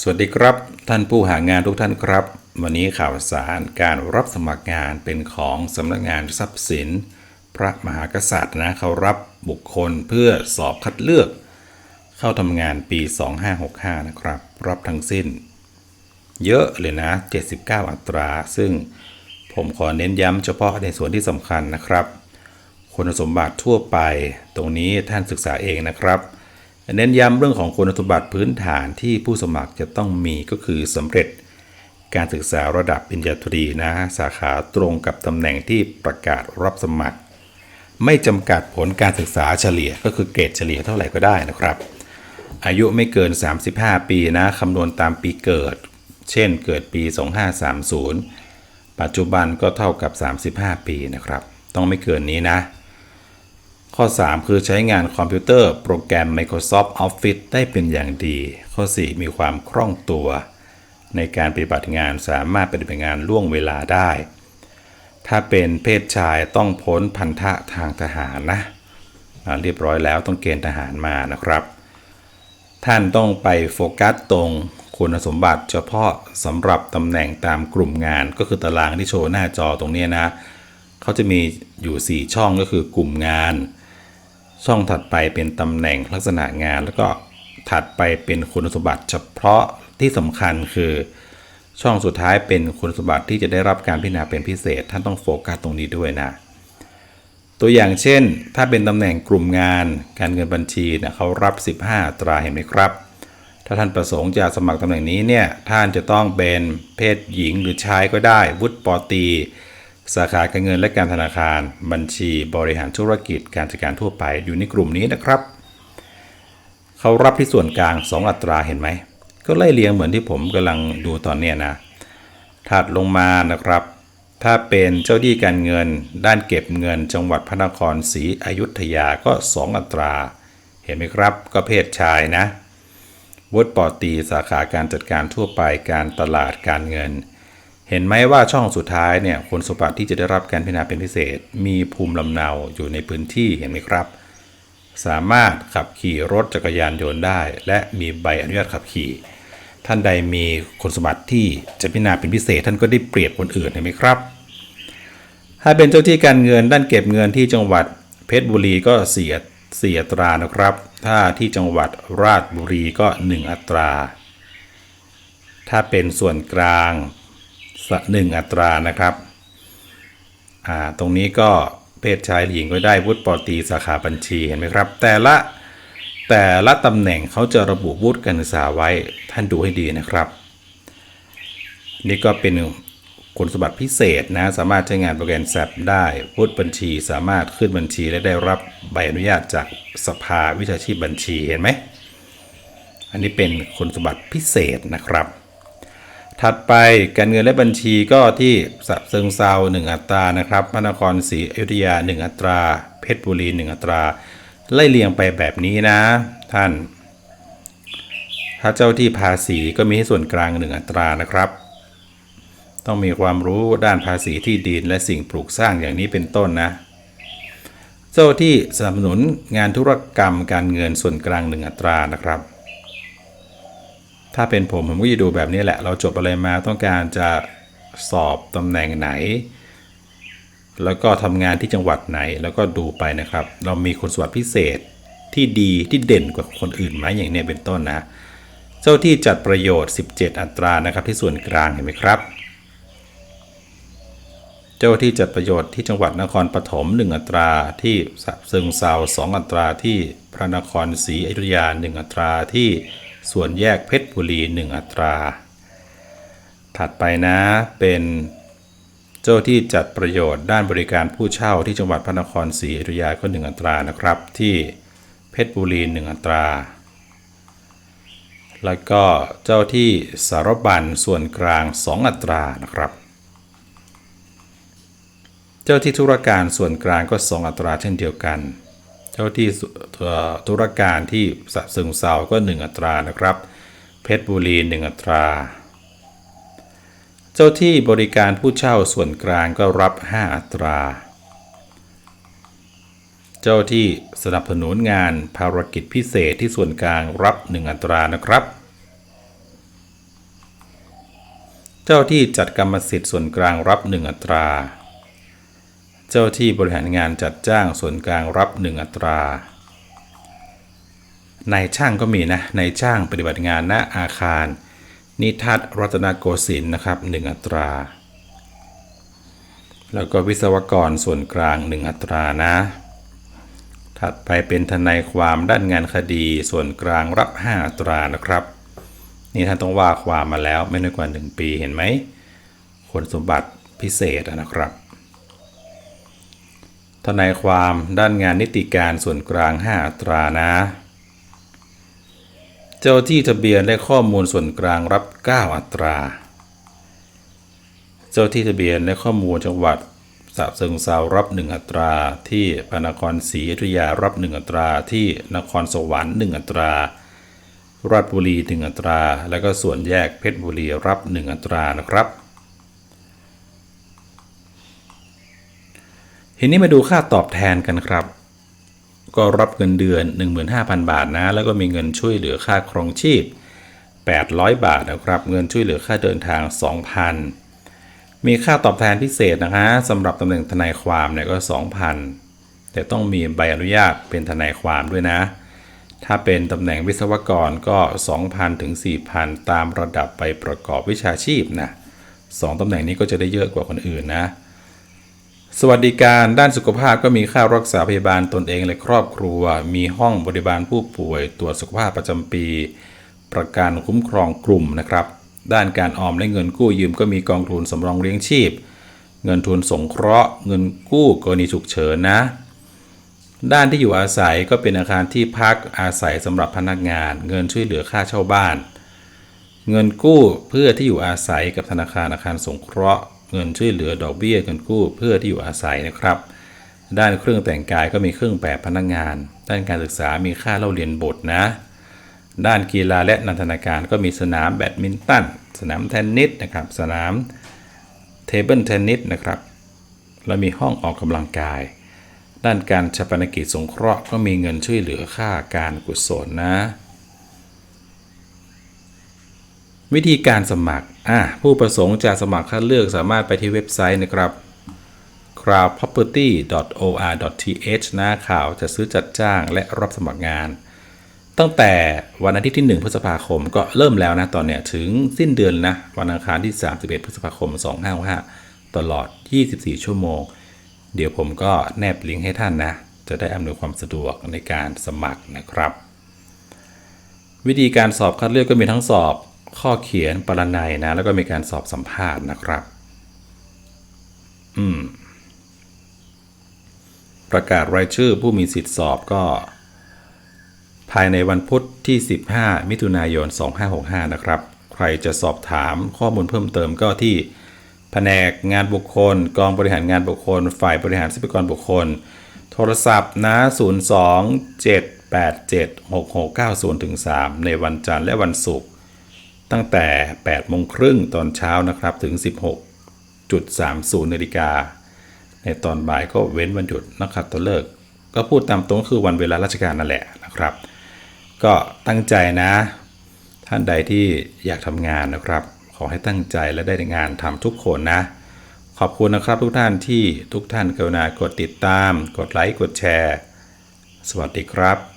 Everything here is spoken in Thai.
สวัสดีครับท่านผู้หางานทุกท่านครับ วันนี้ข่าวสารการรับสมัครงานเป็นของสำนักงานทรัพย์สิน พระมหากษัตริย์นะเขารับบุคคลเพื่อสอบคัดเลือก เข้าทำงานปี 2565 นะครับ รับทั้งสิ้น เยอะเลยนะ 79 อัตรา ซึ่งผมขอเน้นย้ำเฉพาะในส่วนที่สำคัญนะครับ คุณสมบัติทั่วไปตรงนี้ท่านศึกษาเองนะครับ เน้นย้ำเรื่องของคุณสมบัติพื้นฐานที่ผู้สมัครจะต้องมีก็คือสำเร็จการศึกษาระดับปริญญาตรีนะสาขาตรงกับตำแหน่งที่ประกาศรับสมัคร ไม่จำกัดผลการศึกษาเฉลี่ยก็คือเกรดเฉลี่ยเท่าไหร่ก็ได้นะครับ อายุไม่เกิน 35 ปีนะคำนวณตามปีเกิด เช่นเกิดปี 2530 ปัจจุบันก็เท่ากับ 35 ปีนะครับ ต้องไม่เกินนี้นะ ข้อ 3 คือใช้งานคอมพิวเตอร์โปรแกรม Microsoft Office ได้เป็นอย่างดี ข้อ 4 มีความคล่องตัว ในการปฏิบัติงานสามารถปฏิบัติงานล่วงเวลาได้ ถ้าเป็นเพศชายต้องพ้นพันธะทางทหารนะเรียบร้อยแล้วต้องเกณฑ์ทหารมานะครับ ท่านต้องไปโฟกัสตรงคุณสมบัติเฉพาะสำหรับตำแหน่งตามกลุ่มงานก็คือตารางที่โชว์หน้าจอตรงนี้นะ เขาจะมีอยู่ 4 ช่องก็คือกลุ่มงาน ช่องถัดไปเป็นตำแหน่งลักษณะงาน แล้วก็ถัดไปเป็นคุณสมบัติเฉพาะที่สำคัญคือ ช่องสุดท้ายเป็นคุณสมบัติที่จะได้รับการพิจารณาเป็นพิเศษ ท่านต้องโฟกัสตรงนี้ด้วยนะ ตัวอย่างเช่น ถ้าเป็นตำแหน่งกลุ่มงาน การเงินบัญชีเนี่ยเขารับ 15 ตราเห็นไหมครับ ถ้าท่านประสงค์จะสมัครตำแหน่งนี้เนี่ยท่านจะต้องเป็นเพศหญิงหรือชายก็ได้วุฒิปอตี สาขาการเงินและการธนาคาร บัญชีบริหารธุรกิจการจัดการทั่วไปอยู่ในกลุ่มนี้นะครับ เขารับที่ส่วนกลาง 2 อัตราเห็นไหม ก็ไล่เรียงเหมือนที่ผมกำลังดูตอนเนี้นะ ถัดลงมานะครับ ถ้าเป็นเจ้าที่การเงิน ด้านเก็บเงิน จังหวัดพระนครศรีอยุธยาก็ 2 อัตรา เห็นไหมครับ ก็เพศชายนะวุฒิปอตีสาขาการจัดการทั่วไปการตลาดการเงิน เห็นไหมว่าช่องสุดท้ายเนี่ยคุณสมบัติที่จะได้รับการพิจารณาเป็นพิเศษ มีภูมิลำเนาอยู่ในพื้นที่เห็นไหมครับ สามารถขับขี่รถจักรยานยนต์ได้ และมีใบอนุญาตขับขี่ ท่านใดมีคุณสมบัติที่จะพิจารณาเป็นพิเศษ ท่านก็ได้เปรียบคนอื่นเห็นไหมครับ ถ้าเป็นเจ้าที่การเงินด้านเก็บเงินที่จังหวัดเพชรบุรีก็เสียเสียตรานะครับ ถ้าที่จังหวัดราชบุรีก็ 1 อัตรา ถ้าเป็นส่วนกลาง สหนึ่งอัตรานะครับอ่าตรงนี้ก็เพศชายหญิงก็ได้วุฒิปอตีสาขาบัญชีเห็นไหมครับ แต่ละแต่ละตำแหน่งเขาจะระบุวุฒิการศึกษาไว้ท่านดูให้ดีนะครับ นี่ก็เป็นคุณสมบัติพิเศษนะ สามารถใช้งานโปรแกรมแซปได้พุทธบัญชีสามารถขึ้นบัญชีและได้รับใบอนุญาตจากสภาวิชาชีพบัญชีเห็นไหมอันนี้เป็นคุณสมบัติพิเศษนะครับ ถัดไปการเงินและบัญชีก็ที่สระเซิงเซา1 อัตรานะครับพระนครศรีอยุธยา 1 อัตรา เพชรบุรี 1 อัตรา ไล่เรียงไปแบบนี้นะ ท่าน ถ้าเจ้าที่ภาษีก็มีให้ส่วนกลาง 1 อัตรานะครับ ต้องมีความรู้ด้านภาษีที่ดินและสิ่งปลูกสร้างอย่างนี้เป็นต้นนะ เจ้าที่สนับสนุนงานธุรกรรมการเงินส่วนกลาง 1 อัตรานะครับ ถ้าเป็นผมผมก็จะดูแบบนี้แหละ เราจบอะไรมาต้องการจะสอบตำแหน่งไหน แล้วก็ทำงานที่จังหวัดไหนแล้วก็ดูไปนะครับ เรามีคุณสมบัติพิเศษที่ดีที่เด่นกว่าคนอื่นไหมอย่างเนี้ยเป็นต้นนะ เจ้าที่จัดประโยชน์ 17 อัตรานะครับที่ส่วนกลางเห็นไหมครับ เจ้าที่จัดประโยชน์ที่จังหวัดนครปฐม1 อัตราที่สระเซิงเซา2 อัตราที่พระนครศรีอยุธยา 1 อัตราที่ ส่วนแยกเพชรบุรี 1 อัตรา ถัดไปนะเป็นเจ้าที่จัดประโยชน์ด้านบริการผู้เช่าที่จังหวัดพระนครศรีอยุธยาก็ 1 อัตรานะครับ ที่เพชรบุรี 1 อัตรา แล้วก็เจ้าที่สารบัญส่วนกลาง 2 อัตรานะครับ เจ้าที่ธุรการส่วนกลางก็ 2 อัตราเช่นเดียวกัน เจ้าที่ธุรการที่สะซึงเซาก็ 1 อัตรานะครับ เพชรบุรี 1 อัตรา เจ้าที่บริการผู้เช่าส่วนกลางก็รับ 5 อัตรา เจ้าที่สนับสนุนงานภารกิจพิเศษที่ส่วนกลางรับ 1 อัตรานะครับเจ้าที่จัดกรรมสิทธิ์ส่วนกลางรับ 1 อัตรา เจ้าที่บริหารงานจัดจ้างส่วนกลางรับ 1 อัตรานายช่างก็มีนะนายช่างปฏิบัติงานณอาคาร นิทัศรัตนโกสินทร์นะครับ 1 อัตรา แล้วก็วิศวกรส่วนกลาง 1 อัตรานะ ถัดไปเป็นทนายความด้านงานคดีส่วนกลางรับ 5 อัตรานะครับ นี่ท่านต้องว่าความมาแล้วไม่น้อยกว่า 1 ปีเห็นไหมคุณสมบัติพิเศษนะครับ ทนายความด้านงานนิติการส่วนกลาง 5 อัตรานะ เจ้าที่ทะเบียนและข้อมูลส่วนกลางรับ 9 อัตรา เจ้าที่ทะเบียนและข้อมูลจังหวัดสระเชิงเซารับ 1 อัตรา ที่พระนครศรีอยุธยารับ 1 อัตรา ที่นครสวรรค์ 1 อัตราราชบุรี 1 อัตรา แล้วก็ส่วนแยกเพชรบุรีรับ 1 อัตรานะครับ ทีนี้มาดูค่าตอบแทนกันครับ ก็รับเงินเดือน 15,000 บาทนะ แล้วก็มีเงินช่วยเหลือค่าครองชีพ 800 บาทนะครับ เงินช่วยเหลือค่าเดินทาง 2,000 มีค่าตอบแทนพิเศษนะคะสำหรับตำแหน่งทนายความเนี่ยก็ 2,000 แต่ต้องมีใบอนุญาตเป็นทนายความด้วยนะ ถ้าเป็นตำแหน่งวิศวกรก็ 2,000 ถึง 4,000 ตามระดับไปประกอบวิชาชีพนะสองตำแหน่งนี้ก็จะได้เยอะกว่าคนอื่นนะ สวัสดิการด้านสุขภาพก็มีค่ารักษาพยาบาลตนเองและครอบครัว มีห้องบริบาลผู้ป่วย ตรวจสุขภาพประจำปี ประกันคุ้มครองกลุ่มนะครับ ด้านการออมและเงินกู้ยืมก็มีกองทุนสำรองเลี้ยงชีพ เงินทุนสงเคราะห์ เงินกู้กรณีฉุกเฉินนะ ด้านที่อยู่อาศัยก็เป็นอาคารที่พักอาศัยสำหรับพนักงาน เงินช่วยเหลือค่าเช่าบ้าน เงินกู้เพื่อที่อยู่อาศัยกับธนาคารอาคารสงเคราะห์ เงินช่วยเหลือดอกเบี้ยเงินกู้เพื่อที่อยู่อาศัยนะครับ ด้านเครื่องแต่งกายก็มีเครื่องแบบพนักงาน ด้านการศึกษามีค่าเล่าเรียนบทนะ ด้านกีฬาและนันทนาการก็มีสนามแบดมินตัน สนามเทนนิสนะครับ สนามเทเบิลเทนนิสนะครับ และมีห้องออกกำลังกาย ด้านการชาปนกิจสงเคราะห์ก็มีเงินช่วยเหลือค่าการกุศลนะ วิธีการสมัครอะผู้ประสงค์จะสมัครคัดเลือกสามารถไปที่เว็บไซต์นะครับ crowdproperty.or.th หน้าข่าวจะซื้อจัดจ้างและรับสมัครงาน ตั้งแต่วันอาทิตย์ที่ 1 พฤษภาคมก็เริ่มแล้วนะตอนเนี้ยถึงสิ้นเดือนนะวันอังคารที่ 31 พฤษภาคม 2565 ตลอด 24 ชั่วโมง เดี๋ยวผมก็แนบลิงก์ให้ท่านนะ จะได้อำนวยความสะดวกในการสมัครนะครับ วิธีการสอบคัดเลือกก็มีทั้งสอบ ข้อเขียนปรนัยนะ แล้วก็มีการสอบสัมภาษณ์นะครับ อืม ประกาศรายชื่อผู้มีสิทธิสอบก็ ภายในวันพุธที่ 15 มิถุนายน 2565 นะครับ ใครจะสอบถามข้อมูลเพิ่มเติมก็ที่แผนกงานบุคคล กองบริหารงานบุคคล ฝ่ายบริหารทรัพยากรบุคคล โทรศัพท์นะ 02-787-6690ถึง3ในวันจันทร์และวันศุกร์ ตั้งแต่ 8 โมงครึ่งตอนเช้านะครับถึง 16.30นาฬิกาในตอนบ่ายก็เว้นวันหยุดนะครับตัวเลิก ก็พูดตามตรงก็คือวันเวลาราชการนั่นแหละนะครับ ก็ตั้งใจนะ ท่านใดที่อยากทำงานนะครับ ขอให้ตั้งใจและได้งานทำทุกคนนะ ขอบคุณนะครับทุกท่านที่ทุกท่านกรุณากดติดตาม กดไลค์กดแชร์ สวัสดีครับ